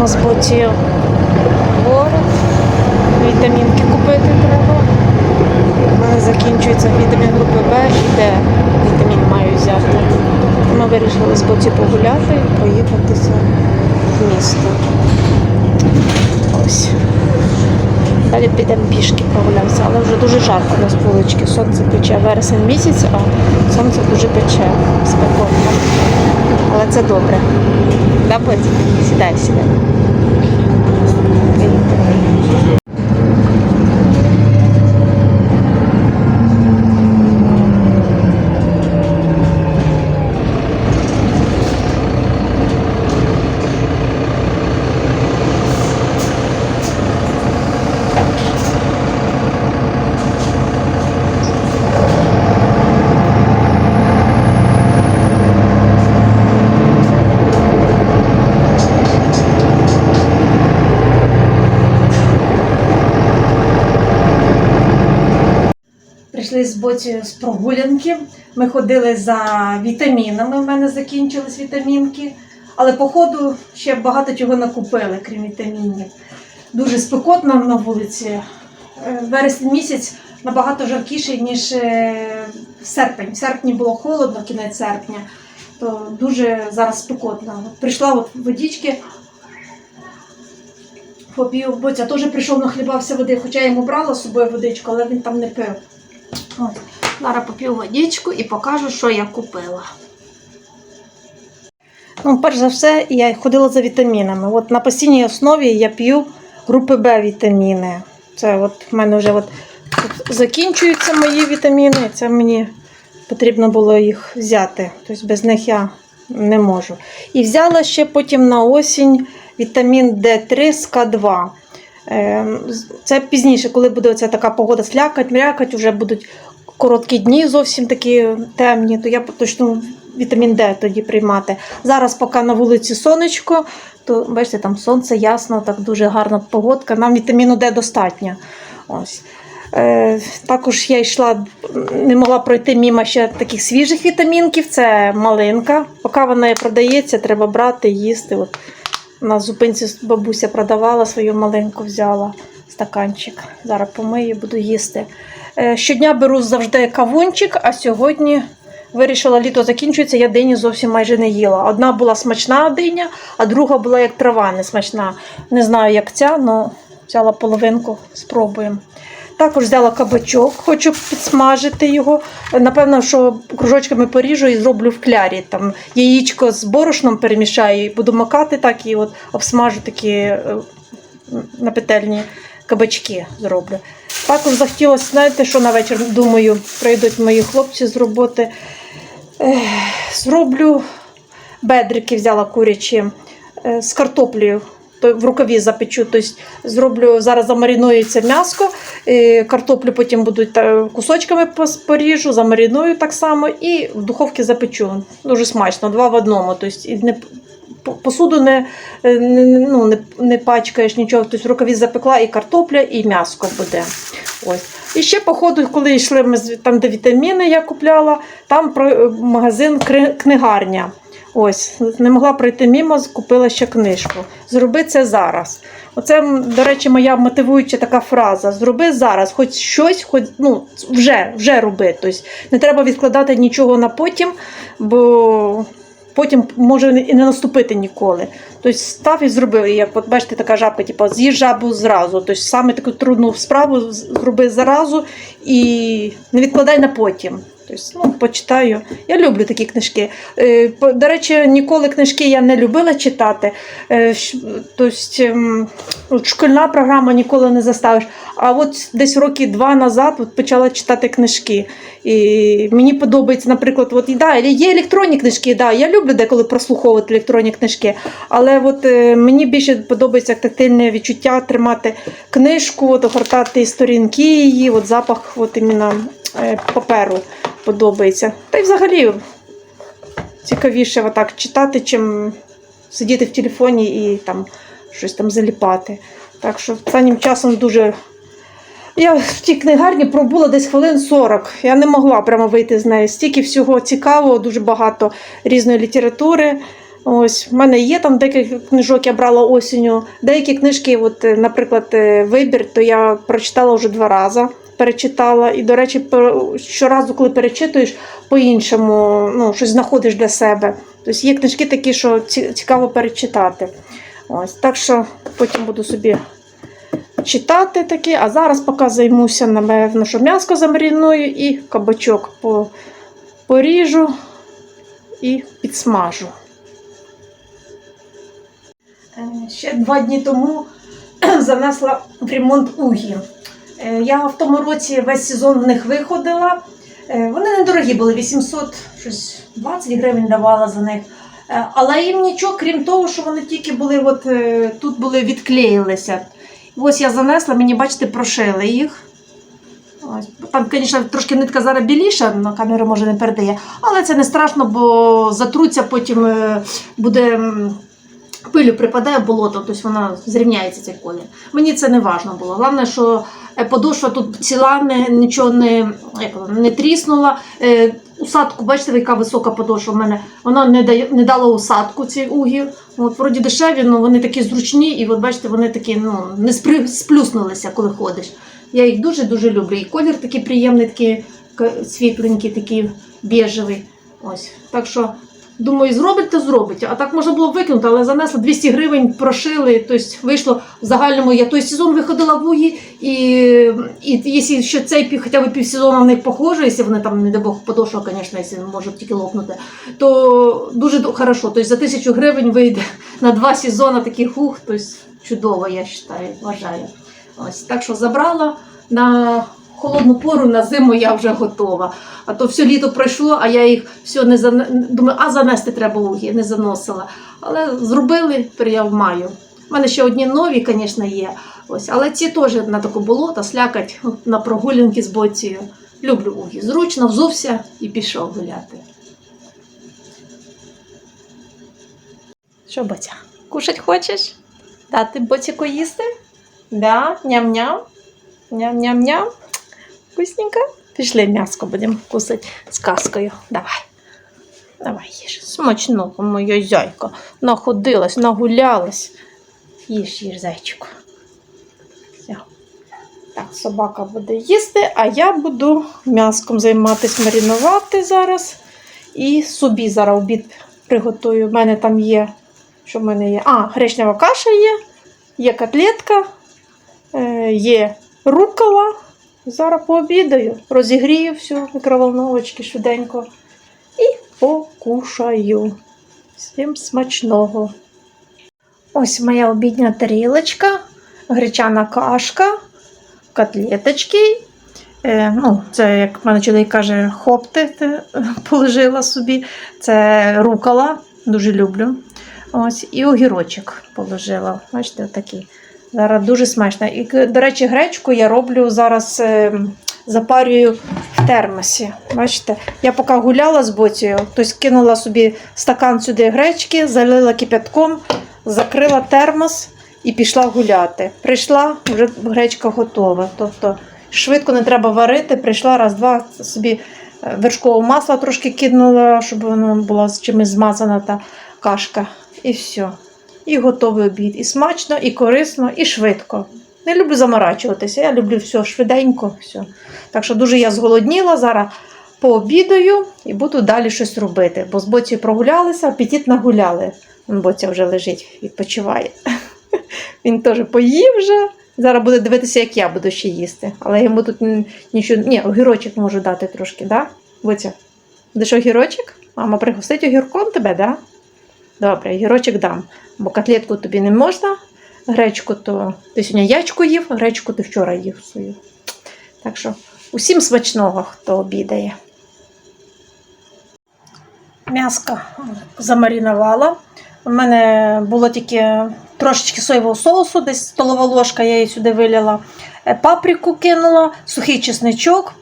на збоці ворог. Вітамінки купити треба. У мене закінчується вітамін групи Б і Д. Вітамін маю взяти. Ми вирішили з боці погуляти і поїхатися в місто. Ось. Далі підемо пішки прогуляємося, але вже дуже жарко на вулички. Сонце пече вересень місяць, а сонце дуже пече, Але добре. Да, Петя? Сідай, сідай. З боці з прогулянки. Ми ходили за вітамінами. У мене закінчились вітамінки. Але по ходу ще багато чого накупили, крім вітамінів. Дуже спекотно на вулиці. Е, Вересень місяць набагато жаркіший, ніж е, серпень. В серпні було холодно, кінець серпня, то дуже зараз спекотно. Прийшла от водички. Попів, Боця теж прийшов нахлібався води, хоча я йому брала з собою водичку, але він там не пив. От. Зараз поп'ю водичку і покажу, що я купила. Ну, перш за все, я ходила за вітамінами. От на постійній основі я п'ю групи Б вітаміни. Це от в мене вже от закінчуються мої вітаміни. Це мені потрібно було їх взяти. Тобто без них я не можу. І взяла ще потім на осінь вітамін Д3 з К2. Ем, Це пізніше, коли буде оця така погода слякать, мрякать, вже будуть короткі дні зовсім такі темні, то я точно вітамін Д тоді приймати. Зараз, поки на вулиці сонечко, то бачите, там сонце ясно, так дуже гарна погодка. Нам вітаміну Д достатньо. Ось. Е, також я йшла, не могла пройти мімо ще таких свіжих вітамінків. Це малинка. Поки вона продається, треба брати, їсти. От на зупинці бабуся продавала свою малинку, взяла стаканчик. Зараз помию, буду їсти. Е, Щодня беру завжди кавунчик, а сьогодні вирішила, літо закінчується, я дині зовсім майже не їла. Одна була смачна диня, а друга була як трава, не смачна. Не знаю, як ця, але взяла половинку, спробуємо. Також взяла кабачок, хочу підсмажити його. Напевно, що кружочками поріжу і зроблю в клярі. Там яєчко з борошном перемішаю і буду макати так і от обсмажу такі е, на петельні кабачки зроблю. Також захотілося, знаєте, що на вечір, думаю, прийдуть мої хлопці з роботи. Ех, Зроблю бедрики, взяла курячі е, з картоплею. То в рукаві запечу. Тобто зроблю зараз замаринується м'ясо, е, картоплю потім будуть та- кусочками поріжу, замариную так само і в духовці запечу. Дуже смачно, два в одному. Тобто і не посуду не, е, не, ну, не, не пачкаєш нічого. Тобто рукаві запекла і картопля, і м'ясо буде. Ось. І ще, по ходу, коли йшли ми там, де вітаміни я купляла, там е, магазин книгарня. Ось, не могла пройти мімо, купила ще книжку. Зроби це зараз. Оце, до речі, моя мотивуюча така фраза: зроби зараз, хоч щось, хоч ну, вже, вже роби. Тобто не треба відкладати нічого на потім, бо потім може і не наступити ніколи. Тобто став і зробив. І як от бачите, така жабка, типу, з'їж жабу зразу. Тобто саме таку трудну справу зроби зразу і не відкладай на потім. Тобто, ну, почитаю. Я люблю такі книжки. Е, До речі, ніколи книжки я не любила читати. Тобто, шкільна програма ніколи не заставиш. А от десь роки два назад от почала читати книжки. І мені подобається, наприклад, от, да, є електронні книжки, да, я люблю деколи прослуховувати електронні книжки, але от, е, мені більше подобається тактильне відчуття тримати книжку, от, огортати сторінки її, от, запах от, іменно, паперу подобається. Та й взагалі цікавіше отак читати, чим сидіти в телефоні і там щось там заліпати. Так що останнім часом дуже. Я в тій книгарні пробула десь хвилин 40. Я не могла прямо вийти з неї. Стільки всього цікавого, дуже багато різної літератури. Ось, в мене є там декілька книжок, я брала осінню. Деякі книжки, от, наприклад, вибір, то я прочитала вже два рази. Перечитала. І, до речі, щоразу, коли перечитуєш, по-іншому ну, щось знаходиш для себе. Тобто є книжки такі, що цікаво перечитати. Ось, так що потім буду собі читати таке, а зараз поки займуся, напевно, що м'яско замаріную і кабачок по, поріжу і підсмажу. Е, Ще два дні тому занесла в ремонт угі. Е, Я в тому році весь сезон в них виходила. Е, Вони недорогі були, 820 гривень давала за них. Е, Але їм нічого, крім того, що вони тільки були от, тут були відклеїлися. Ось я занесла, мені, бачите, прошили їх. Ось. Там, звісно, трошки нитка зараз біліша, на камеру може не передає, але це не страшно, бо затруться, потім буде пилю припадає болото, тобто вона зрівняється цей колір. Мені це не важно було. Головне, що е, подошва тут ціла, нічого не, не тріснула. Е, Усадку, бачите, яка висока подошва в мене, вона не, дає, не дала усадку цій угі. От, вроді дешеві, але вони такі зручні, і от бачите, вони такі ну, не спри, сплюснулися, коли ходиш. Я їх дуже-дуже люблю. І колір такий приємний, такий світленький, такий біжевий. Ось. Так що, думаю, зробить, то зробить. А так можна було б викинути, але занесли 200 гривень, прошили. Тобто вийшло в загальному. Я той сезон виходила в УГІ, і, і якщо ще цей пів- хоча б півсезону в них похоже, якщо вони там, не дай Бог, подошва, звісно, якщо тільки лопнути, то дуже хорошо. Тобто за тисячу гривень вийде на два сезони таких ух, тобто чудово, я вважаю, вважаю. Ось так що забрала на холодну пору, на зиму я вже готова. А то все літо пройшло, а я їх все не зане... думаю, а занести треба угі, не заносила. Але зробили, тепер я маю. У мене ще одні нові, звісно, є. Ось, але ці теж на таку болото, слякать на прогулянки з боцією. Люблю угі. Зручно взувся і пішов гуляти. Що, Боця, кушать хочеш? Дати боціку їсти? Да, ням-ням. Ням-ням-ням. Вкусненько. Пішли м'яско будемо кусати з каскою. Давай. Давай їж. Смачного, моя зяйка. Находилась, нагулялась. Їж, їж, зайчику. Все. Так, собака буде їсти, а я буду м'яском займатися, марінувати зараз. І собі зараз обід приготую. У мене там є. Що в мене є? А, гречнева каша є, є котлетка, е, є рукола. Зараз пообідаю, розігрію всю мікроволновочки швиденько і покушаю. Всім смачного. Ось моя обідня тарілочка, гречана кашка, котлеточки. Е, ну, це, як в мене чоловік каже, хопти положила собі. Це рукола, дуже люблю. Ось, і огірочок положила. Бачите, отакий. Зараз дуже смачно. І, до речі, гречку я роблю зараз е, запарюю в термосі. Бачите, я поки гуляла з боцією, тобто кинула собі стакан сюди гречки, залила кипятком, закрила термос і пішла гуляти. Прийшла, вже гречка готова. Тобто швидко не треба варити. Прийшла раз-два собі е, вершкового масла трошки кинула, щоб воно було з чимось змазана та кашка. І все. І готовий обід. І смачно, і корисно, і швидко. Не люблю заморачуватися, я люблю все швиденько. Все. Так що дуже я зголодніла, зараз пообідаю і буду далі щось робити. Бо з боці прогулялися, апетит нагуляли. Боця вже лежить, відпочиває. Він теж поїв вже. Зараз буде дивитися, як я буду ще їсти. Але йому тут нічого. Ні, огірочок можу дати трошки, да? Боця? Будеш огірочок? Мама пригостить огірком тебе, да? Добре, огірочок дам. Бо котлетку тобі не можна. Гречку то ти сьогодні ячку їв, гречку ти вчора їв свою. Так що усім смачного, хто обідає. М'яско замарінувала. У мене було тільки трошечки соєвого соусу, десь столова ложка, я її сюди вилила. Е, Паприку кинула, сухий чесничок,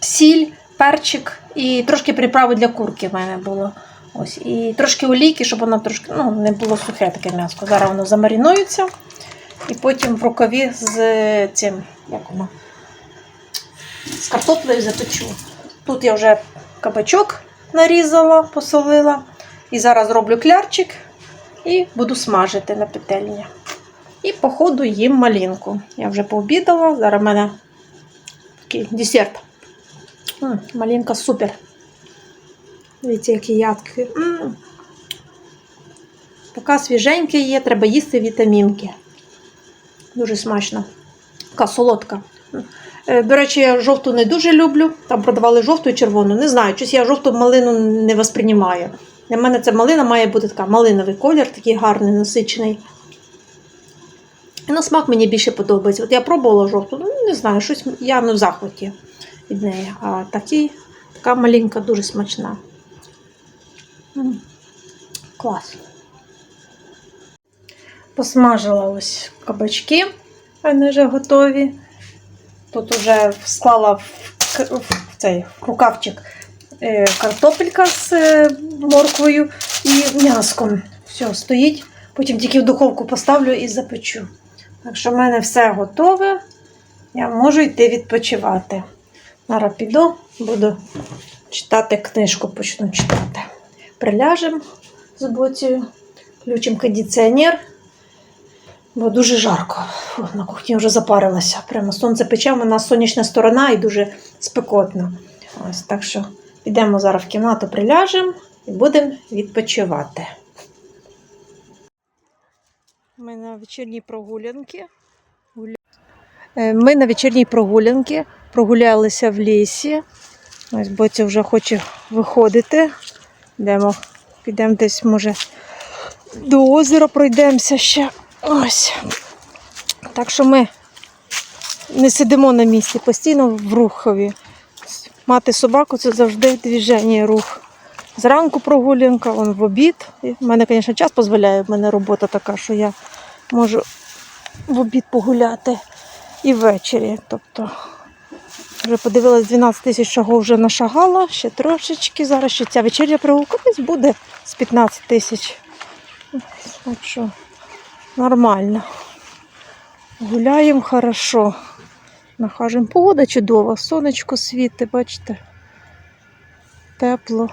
сіль, перчик і трошки приправи для курки в мене було. Ось, і трошки олійки, щоб воно трошки ну, не було сухе таке м'ясо. Зараз воно замарінується. І потім в рукаві з цим, як воно, з картоплею запечу. Тут я вже кабачок нарізала, посолила. І зараз роблю клярчик і буду смажити на петельні. І по ходу їм малинку. Я вже пообідала, зараз в мене такий десерт. М, малинка супер. Дивіться, які ядки. М. Поки свіженьке є, треба їсти вітамінки. Дуже смачно. Така солодка. Е, До речі, я жовту не дуже люблю. Там продавали жовту і червону. Не знаю, щось я жовту малину не восприймаю. Для мене ця малина має бути така малиновий колір, такий гарний, насичений. І на смак мені більше подобається. От я пробувала жовту, ну не знаю, щось я не в захваті від неї. А такі, така малинка дуже смачна. Клас. Посмажила ось кабачки, вони вже готові. Тут вже склала в, в цей в рукавчик е, картопелька з е, морквою і м'яском. Все, стоїть. Потім тільки в духовку поставлю і запечу. Так що в мене все готове. Я можу йти відпочивати. Зараз піду, буду читати книжку, почну читати. Приляжемо з боцею, включимо кондиціонер, бо дуже жарко. Фу, на кухні вже запарилася. Прямо сонце пече, у нас сонячна сторона і дуже спекотно. Ось, так що підемо зараз в кімнату, приляжемо і будемо відпочивати. Ми на вечірній прогулянки. Гуля- Е, Ми на вечірній прогулянки прогулялися в лісі. Ось Боця вже хоче виходити. Йдемо, підемо десь, може, до озера пройдемося ще. Ось. Так що ми не сидимо на місці, постійно в рухові. Мати собаку це завжди движення, рух. Зранку прогулянка, он в обід. В мене, звісно, час дозволяє, в мене робота така, що я можу в обід погуляти і ввечері. Тобто вже подивилась 12 тисяч шагов вже нашагала, ще трошечки. Зараз ще ця вечірня прогулка буде з 15 тисяч. Так що нормально. Гуляємо хорошо. Нахажемо. Погода чудова, сонечко світить, бачите. Тепло.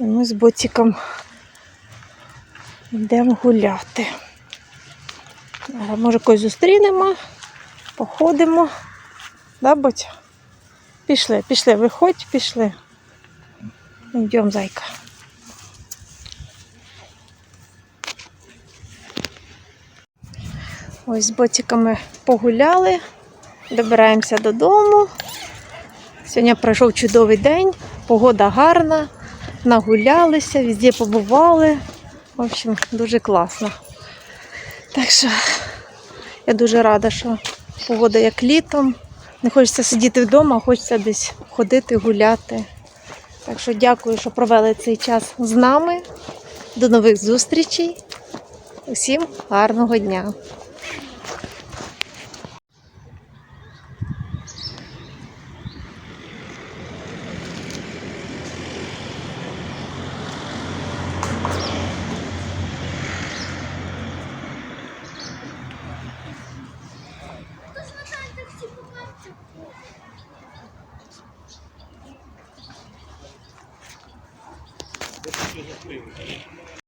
І ми з ботиком йдемо гуляти. Може, когось зустрінемо, походимо. Да? Пішли, пішли, виходь, пішли. Йдемо, зайка. Ось з ботиками погуляли, добираємося додому. Сьогодні пройшов чудовий день, погода гарна, нагулялися, везде побували. В общем, дуже класно. Так що я дуже рада, що погода як літом. Не хочеться сидіти вдома, а хочеться десь ходити, гуляти. Так що дякую, що провели цей час з нами. До нових зустрічей. Усім гарного дня!